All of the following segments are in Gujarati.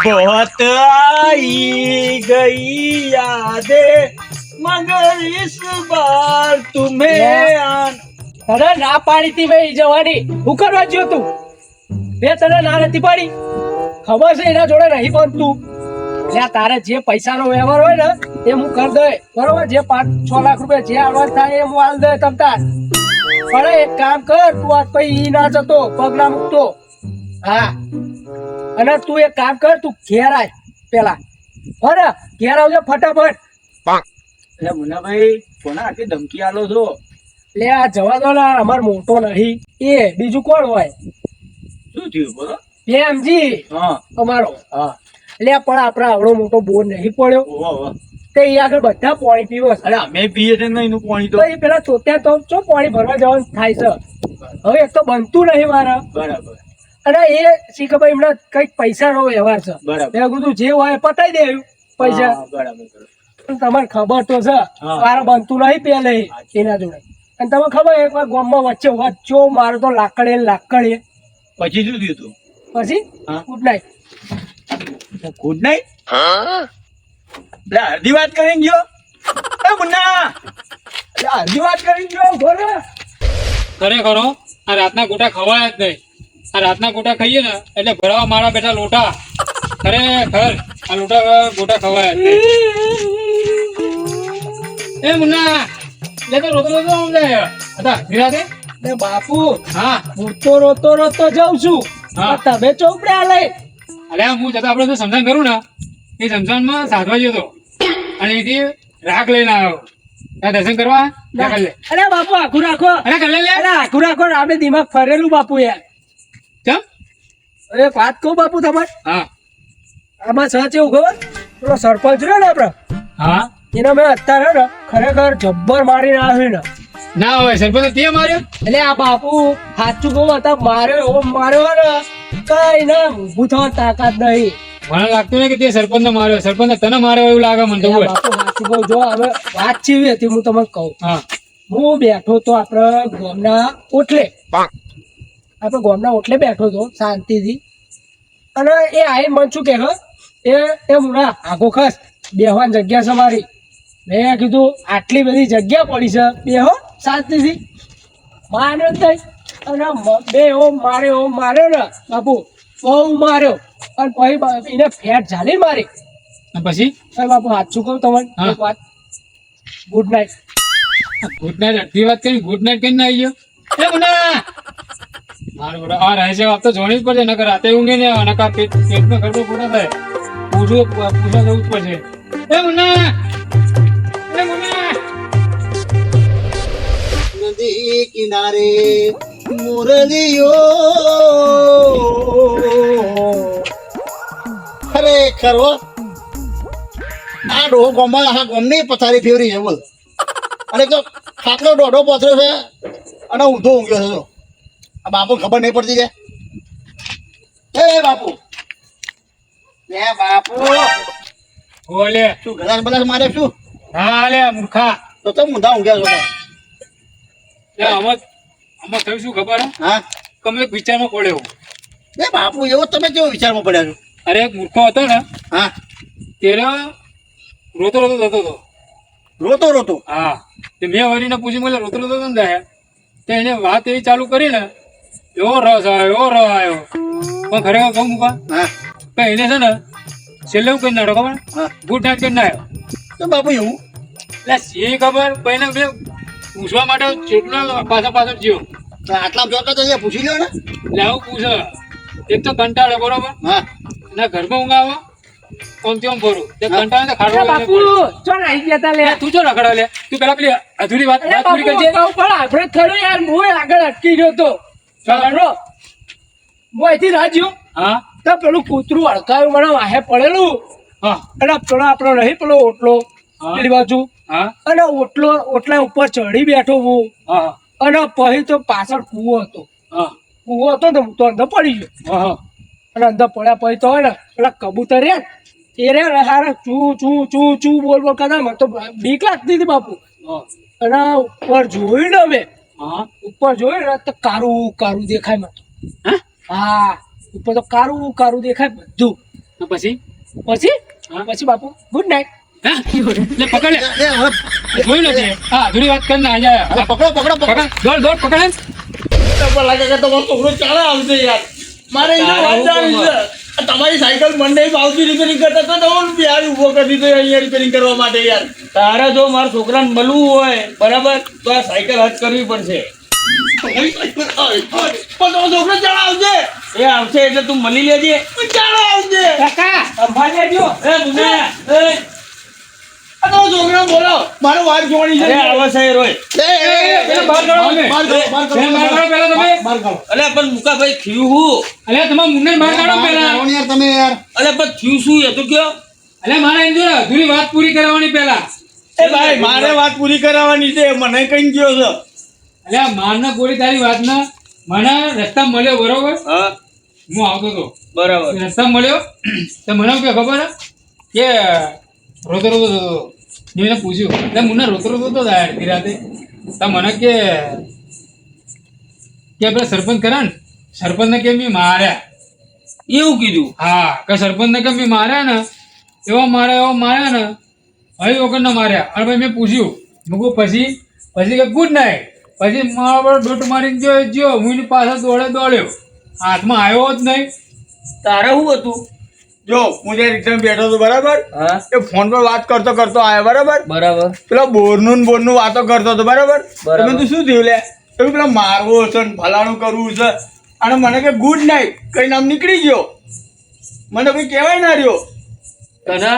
बहुत आई गई यादें मगर इस बार तुम्हें आन તને ના પાડી તી ભાઈ જવાની હું કરવા જ્યો તું બે તને ના નથી પાડી ખબર છે એના જોડે નહીં બનતું એટલે તારે જે પૈસાનો વ્યવહાર હોય ને એ હું કરી દે બરોબર જે પાંચ છ લાખ રૂપિયા જે આવવાનું થાય એ હું આલ દે તમ તાર પણ એક કામ કર તું આજ પછી ઈ ના જતો પગ ના મૂકતો હા અને તું એક કામ કર તું ઘેર આય પેલા. બરાબર ઘેર આવજો ફટાફટ. એટલે મુનાભાઈ કોના આટલી ધમકી આલો છો? લે આ જવા દો ને અમાર મોટો નહીં. એ બીજું કોણ હોય? શું થયું બોલો? પ્રેમજી. હા. અમારો. હા. લે પણ આપણે આવડો મોટો બોર નહીં પડ્યો. તે એ આગળ બધા પાણી પીવો અરે અમે પીએ છે ને એનું પાણી તો. એ પેલા ચોત્યા તો ચો પાણી ભરવા જવાનું થાય છે? હવે એક તો બનતું નહીં મારા. બરાબર. અને એ શી ખબર એમને કંઈક પૈસા નો વ્યવહાર છે. બરાબર. મેં કીધું જે હોય એ પતાઈ દે પૈસા. તમારે. ખબર તો છે. મારે બનતું નહીં પેલે એના જોડે. અને તમે ખબર એક વાર ગામમાં વચ્ચે વચ્ચો મારો તો લાકડે લાકડે પછી શું થયું તું? પછી? હા. ગુડ નાઇટ ગુડ નાઇટ એટલે અડધી વાત કરીને ગયો? એ મુન્ના! અડધી વાત કરીને ગયો બોલો ખરેખરો આ રાતના ગોટા ખવાય જ નહીં. આ રાતના ગોટા ખાઈએ ને એટલે ભરાવા મારા બેટા લોટા. ખરેખર આ લોટા ગોટા ખવાય. એ મુન્ના લે તો રોતો રોતો આમ જાય. હતા વિરાતે ને બાપુ હા. હું તો રોતો રોતો જાઉં છું. હા. તમે ચોપડ્યા લઈ અલે હું જતા આપણે સમજાન કરું ને એ સમજાનમાં સાધવા ગયો હતો અને એથી રાખ લઈને આવ્યો. દર્શન કરવા? અરે બાપુ આખું રાખો. અરે કરી લે. અરે આખું રાખો આપણે દિમાગ ફરેલું બાપુ યાર ચમ અરે વાત કહું બાપુ તમારે? હા. આમાં સચ એવું ખબર? પેલો સરપંચ રહ્યો ને આપડે? હા. એના મેં અત્યારે ને ખરેખર જબ્બર મારી નાખ્યો ને. ના હોય સરપંચ તે માર્યો? એટલે આ બાપુ સાચું કહું હતા માર્યો એવો માર્યો ને કઈ ના ઊભું થવા તાકાત નહીં. મને લાગતું નહીં કે તે સરપંચ માર્યો. સરપંચ તને માર્યો એવું લાગે મને તો બાપુ સાચું કહું જો હવે વાત ચીવી હતી હું તમને કહું. હા. હું બેઠો તો આપડે ગામના ઓટલે. આપણે ગામના ઓટલે બેઠો તો શાંતિથી. અને એ આઈ મન શું કે? એ એ મુના આખો ખસ. બેહવાની જગ્યા છે મારી. મેં કીધું આટલી બધી જગ્યા પડી છે. બેહો શાંતિથી. માર્યો થઈ અને બે એવો માર્યો એવો માર્યો ને બાપુ બહુ માર્યો. અને પછી એને ફેટ ઝાલી મારી. પછી? બાપુ બાપુ સાચું કહું તમને. એક વાત. ગુડ નાઇટ ગુડ નાઇટ અડધી વાત કરી ગુડ નાઇટ કરીને આવી ગયો. એ મારો આ તો જોણી જ પડશે, નકર રાતે ઊંઘે ને જ પડશે. નદી કિનારે મુરલીઓ. ખરેખર હો. આ ડોહો ગોમાં આખા ગોમની પથારી ફેવરી છે, બોલ. અને તો ખાટલો દોઢો પથરો છે, અને ઊંધો ઊંઘ્યો છે આ બાપુ ખબર નહીં પડતી કે? એ બાપુ. એ બાપુ. ઓલે શું ગલાસ બલાસ મારે શું? હા લે મૂર્ખા. તો તમે મુંધા ઊંઘ્યા છો. એ આમાં આમાં થયું શું ખબર? હા? તમે એક વિચારમાં પડ્યો એ બાપુ એવો તમે કેવો વિચારમાં પડ્યા છો? અરે એક મૂર્ખો હતો ને હા. તેરો રોતો રોતો જતો હતો. રોતો રોતો? હા. તે મેં વળીને પૂછી મળે રોતો રોતો ને તે એને વાત એવી ચાલુ કરી ને એવો રસ આવ્યો એવો રસ આવ્યો પણ ખરેખર કહું મુકા હા. એને છે ને છેલ્લે એવું કરી નાખ્યો ખબર? હા. ગુડ નાઇટ કરી નાખ્યો. તો બાપુ એવું? એટલે સી ખબર? કોઈને બે પૂછવા માટે જેટલો પાછા પાછળ જ્યો આટલા જોતા તો પૂછી લો ને. એટલે આવું પૂછે એક તો કંટાળે બરોબર? હા. ના ઘરમાં ઊંઘ આવે તેમ ફરું તે કંટાળે તો લઈને બાપુ ચો ગયા તા લે. તું ચો રખડો લે. તું પેલા પેલી અધૂરી વાત વાત પૂરી કરજે. પણ આપણે ખરું યાર હું આગળ અટકી ગયો તો. ચાલો હું અહીંથી રાજ્યો હા. તો પેલું કૂતરું અડકાયું મને વાહે પડેલું. હા. અને પેલો આપણો નહીં પેલો ઓટલો. પેલી બાજુ. હા. અને ઓટલો ઓટલા ઉપર ચડી બેઠો હું. હા અને પછી તો પાછળ કૂવો હતો. હા. કૂવો હતો ને હું તો અંદર પડી ગયો. હા અને અંદર પડ્યા પછી તો હોય ને પેલા કબૂતર રે એ રે હારે ચૂ ચૂ ચૂ ચૂ બોલ બોલ કરતા મને તો બીક લાગતી હતી બાપુ. હા. અને ઉપર જોયું ને અમે હા? ઉપર જોયું ને તો કારું કારું દેખાય મને. હા? હા ઉપર તો કારું કારું દેખાય બધું. તો પછી? પછી? હા? પછી બાપુ ગુડ નાઇટ હા? એટલે પકડ. લે જોયું નથી હા અધૂરી વાત કરીને આજે હવે પકડો પકડો પકડો. પકડ. દોડ દોડ પકડ. લાગે કે તમારો છોકરો ચાલે આવશે યાર. મારે એને વાત જાણવી છે. તમારી સાયકલ મને ફાવતી રિપેરિંગ કરતા તો હું બિહાર ઊભો કરી દીધો અહીંયા રિપેરિંગ કરવા માટે યાર. તારે જો મારા છોકરાને મળવું હોય બરાબર તો આ સાયકલ હજ કરવી પડશે. એ આવશે એટલે તું મળી લેજે. ચાલો આવશે કાકા સંભાળી લેજો. એ. મારો વાત જોવાની છે. આવે છે રોય. એ, એ, એ, એ, પેલા બહાર કાઢો. બહાર કાઢો, બહાર કાઢો, બે બહાર કાઢો પહેલા તમે. બહાર કાઢો. અલે પણ મુકાભાઈ થયું હું. અલ્યા તમારા મુન્નાને બહાર કાઢો બહાર પહેલા કાઢો ને યાર તમે યાર અલે પણ થયું શું? એ તો કયો. અલ્યા મારા એમ જો અધૂરી વાત પૂરી કરાવવાની પેલા. એ ભાઈ મારે વાત પૂરી કરાવવાની છે. મને કઈ ગયો છે? અલ્યા મારના પૂરી તારી વાત ના મને રસ્તા મળ્યો બરોબર? હા. હું આવતો હતો. બરાબર. રસ્તા મળ્યો. તો મને કે ખબર કે રોતો રોતો જતો મેં એને પૂછ્યું એટલે મુન્ના રોતો રોતો યાર અડધી રાતે તો મને કે કે આપણે સરપંચ કરા ને સરપંચને કેમ મેં માર્યા? એવું કીધું? હા કે સરપંચને કે મેં માર્યા ને એવો માર્યા એવા માર્યા ને હવે વગર ના માર્યા. અને ભાઈ મેં પૂછ્યું મૂકું પછી પછી કે ગુડ નાઇટ પછી મારા પર ડોટ મારીને ગયો જો હું એની પાછળ દોડે દોડ્યો. હાથમાં આવ્યો જ નહીં. તારે શું હતું? જો હું જે રિક્ષા બેઠો હતો બરાબર? હા. એ ફોન પર વાત કરતો કરતો આવ્યો બરાબર? બરાબર. પેલા બોરનું ને બોરનું વાતો કરતો હતો બરાબર? બરાબર. તમે તું શું થયું લે? તો પેલા મારવો છે ને ફલાણું કરવું છે. અને મને કે ગુડ નાઇટ કઈ નામ નીકળી ગયો. મને કોઈ કહેવાય ના રહ્યો. કના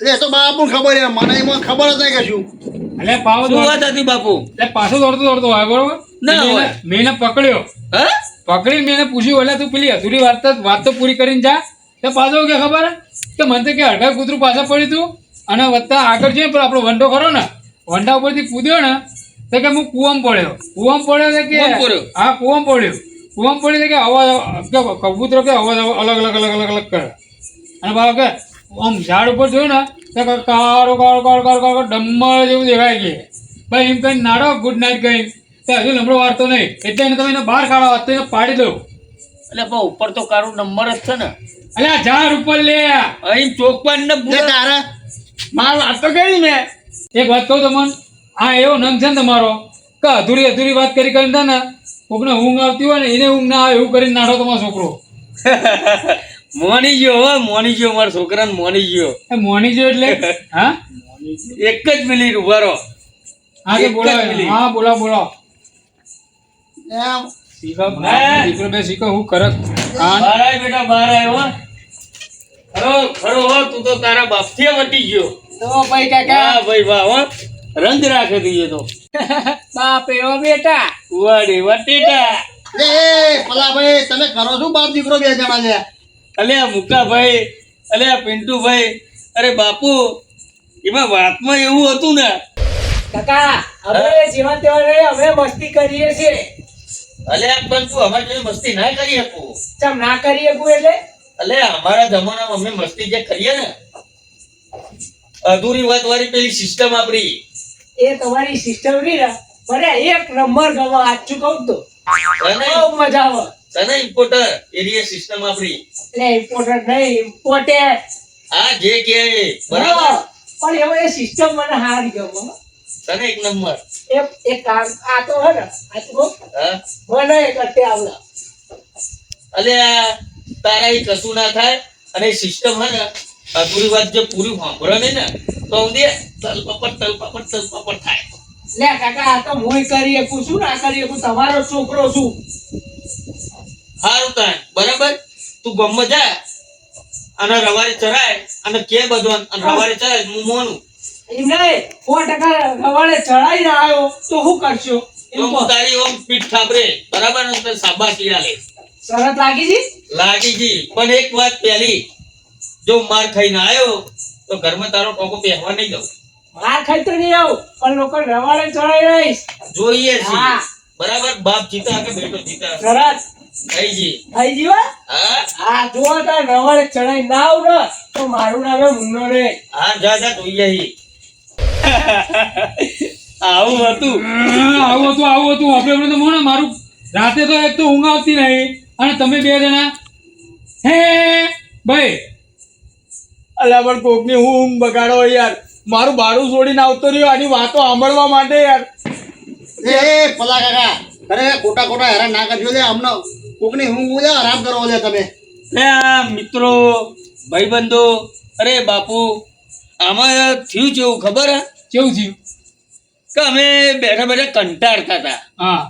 એટલે એ તો બાપુ ખબર છે મને એમાં ખબર જ નહીં કશું. એટલે પાવ શું વાત હતી બાપુ? એટલે પાછો દોડતો દોડતો હોય બરોબર? ના મેં હોય. એને- મેં એને પકડ્યો. હા? પકડી મેં એને પૂછ્યું એટલે તું પેલી અધૂરી વાત વાત તો પૂરી કરીને જા. તો પાછો કે ખબર? કે મને તો કે અડધા કૂતરું પાછા પડ્યું હતું અને વત્તા આગળ જોઈએ પણ આપણો વંડો ખરો ને વંડા ઉપરથી કૂદ્યો ને તો કે હું કૂવામાં પડ્યો. કૂવામાં પડ્યો કે હા કૂવામાં પડ્યો. કૂવામાં પડ્યો કે અવાજ કે કબૂતરો કે અવાજ અલગ અલગ અલગ અલગ અલગ કરે. અને બાબા કે આમ ઝાડ ઉપર જોયું ને તો કે કાળો કાળો કાળો કાળો કાળો ડમ્મર જેવું દેખાય કે ભાઈ એમ કહીને નાડો ગુડ નાઇટ કહીને. તો હજુ લમડો વારતો નહીં. એટલે એને તમે એને બહાર કાઢો તો એને પાડી દો. એટલે પણ ઉપર તો કારો નંબર જ છે ને. અલ્યા આ ઝાડ ઉપર લે. અહીં ચોકપાન ને લે તારે. માલ વાત તો કઈ મેં. એક વાત કહું તમને આ એવો નંગ છે ને તમારો કે અધૂરી અધૂરી વાત કરી કરીને થાય ને કોકને ઊંઘ આવતી હોય ને એને ઊંઘ ના આવે એવું કરીને નાડો તમારો છોકરો. મોની ગયો હો મોની ગયો મારા છોકરાને મોની ગયો એ મોની ગયો એટલે? હા? એક જ મિનિટ ઊભા રહો. હા બોલાવો હા બોલાવો બોલાવો? દીકરો બે શીખો હું કરક કાન. બહાર બેટા બહાર આય હો. ખરો ખરો હો તું તો તારા બાપથી વટી ગયો. તો ભાઈ કાકા. હા ભાઈ વાહ હો. રંગ રાખે તું તો. બાપ એવો બેટા. વડે વટેટા. લે એ પલા ભાઈ તમે કરો શું બાપ દીકરો બે જણા છે? અલે આ મુકાભાઈ અલે આ પિન્ટુભાઈ અરે બાપુ એમાં વાતમાં એવું હતું ને. કાકા હવે જીવન તેવા અમે મસ્તી કરીએ છીએ. અલે પણ તું અમારી જોડે મસ્તી ના કરી શકું. ચમ ના કરી શકું એટલે? અલે અમારા જમાનામાં અમે મસ્તી જે કરીએ ને અધૂરી વાત વાળી પેલી સિસ્ટમ આપણી એ તમારી સિસ્ટમની ના મને એક નંબર ગમો સાચું કહું તો? તને બહુ મજા આવે. તને ઇમ્પોર્ટર એરિયા સિસ્ટમ આપણી એટલે ઇમ્પોર્ટન્ટ નહીં ઇમ્પોર્ટેન્ટ આ જે કે બરાબર. પણ એવો એ સિસ્ટમ મને હારી ગમે તને એક નંબર. એ એક કામ આ તો હે ને આ તો હા. મને એક આવડે. અલે તારા એ કશું ના થાય અને સિસ્ટમ હે ને અધૂરી વાત જો પૂરી સાંભળો ને ને તો હું દે તલપાપડ તલપાપડ તલપાપડ થાય. લે કાકા આ તો હું કરી શકું છું ના કરી શકું તમારો છોકરો છું. સારું તાન બરાબર? તું ગમમાં જા અને રવારે ચરાય અને કે બધું અને રવારે ચરાય હું મોનું. એમ નહીં સો ટકા રવાડે ચડાઈને આવ્યો તો શું કરશો? હું. તારી ઓમ પીઠ થાબરે બરાબર ને? શાબાશી આલે. શરત લાગી જી લાગી જી પણ એક વાત પહેલી જો માર ખાઈને આવ્યો તો ઘરમાં તારો ટોકો પહેરવા નહીં દઉં. માર ખાઈ તો નહીં આવું પણ લોકો રવાડે ચડાઈ રહીશ. જોઈએ છે. બરાબર? બાપ જીતા કે બેટો જીતા? શરત. થઈ જી થઈ જીવા હા? હા? જો તાર રવાડે ચડાઈ ના આવું તો મારું નામ મુન્નો રે. હા જા જા જોઈએ. આવું હતું. હા, આવું હતું આવું હતું. આપણે આપણે તો ને મારું. રાતે તો એક તો ઊંઘ આવતી નહીં. અને તમે બે જણા? હે ભાઈ. અલ્યા પણ કોકની હું ઊંઘ બગાડો યાર. મારું બારું છોડીને આવતો રહ્યો. આની વાતો સાંભળવા માટે યાર. એ પલા કાકા. અરે ખોટા ખોટા હેરાન ના કરજો લે. અમને કોકની હું ઊંઘ આરામ કરો લે તમે. લે આ મિત્રો ભાઈબંધો અરે બાપુ. આમાં થયું છે એવું ખબર હે? કેવું થયું? કે અમે બેઠા બેઠા કંટાળતા હતા. હા.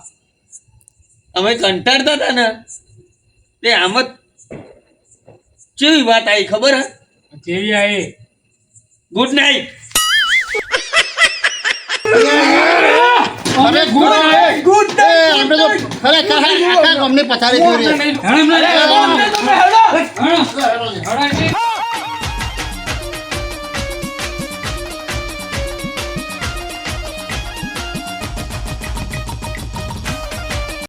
અમે કંટાળતા હતા ને તે આમ જ કેવી વાત આવી ખબર હે? કેવી આવી? ગુડ નાઇટ અરે ગુડ નાઈટ. ગુડ નાઈટ અમે તો ખરેખર આખા ગામની પથારી ફેરવી હેડો, હેડો, હેડો. હેડો. હેડો.